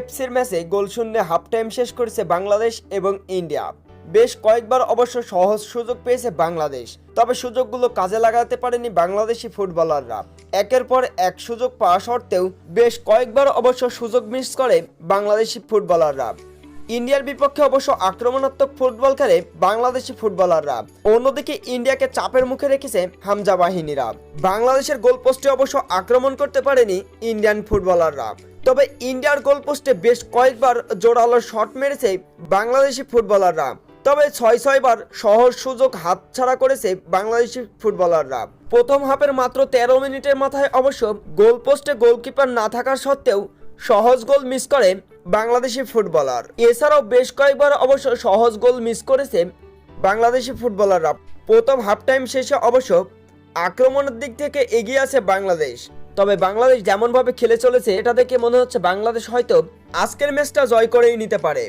কেএফসির ম্যাচে গোল শূন্যে half time শেষ করেছে বাংলাদেশ এবং ইন্ডিয়া। বেশ কয়েকবার অবশ্য সহজ সুযোগ পেয়েছে বাংলাদেশ, তবে সুযোগগুলো কাজে লাগাতে পারেনি বাংলাদেশি ফুটবলাররা। একের পর এক সুযোগ পাওয়া সত্ত্বেও বেশ কয়েকবার অবশ্য সুযোগ মিস করে বাংলাদেশি ফুটবলাররা। ইন্ডিয়ার বিপক্ষে অবশ্য আক্রমণাত্মক ফুটবল খেলে বাংলাদেশি ফুটবলাররা। অন্যদিকে ইন্ডিয়াকে চাপের মুখে রেখেছে হামজা বাহিনীরা। বাংলাদেশের গোলপোস্টে অবশ্য আক্রমণ করতে পারেনি ইন্ডিয়ান ফুটবলাররা। তবে ইন্ডিয়ার গোলপোস্টে বেশ কয়েকবার জোরালো শট মেরেছে বাংলাদেশি ফুটবলাররা। তবে ছয় ছয়বার সহজ সুযোগ হাতছাড়া করেছে বাংলাদেশি ফুটবলাররা। প্রথম হাফের মাত্র তেরো মিনিটের মাথায় অবশ্য গোলপোস্টে গোলকিপার না থাকার সত্ত্বেও সহজ গোল মিস করে বাংলাদেশি ফুটবলার। এছাড়াও বেশ কয়েকবার অবশ্য সহজ গোল মিস করেছে বাংলাদেশি ফুটবলাররা। প্রথম হাফ টাইম শেষে অবশ্য আক্রমণের দিক থেকে এগিয়ে আছে বাংলাদেশ। তবে বাংলাদেশ যেমনভাবে খেলে চলেছে, এটা দেখে মনে হচ্ছে বাংলাদেশ হয়তো আজকের ম্যাচটা জয় করেই নিতে পারে।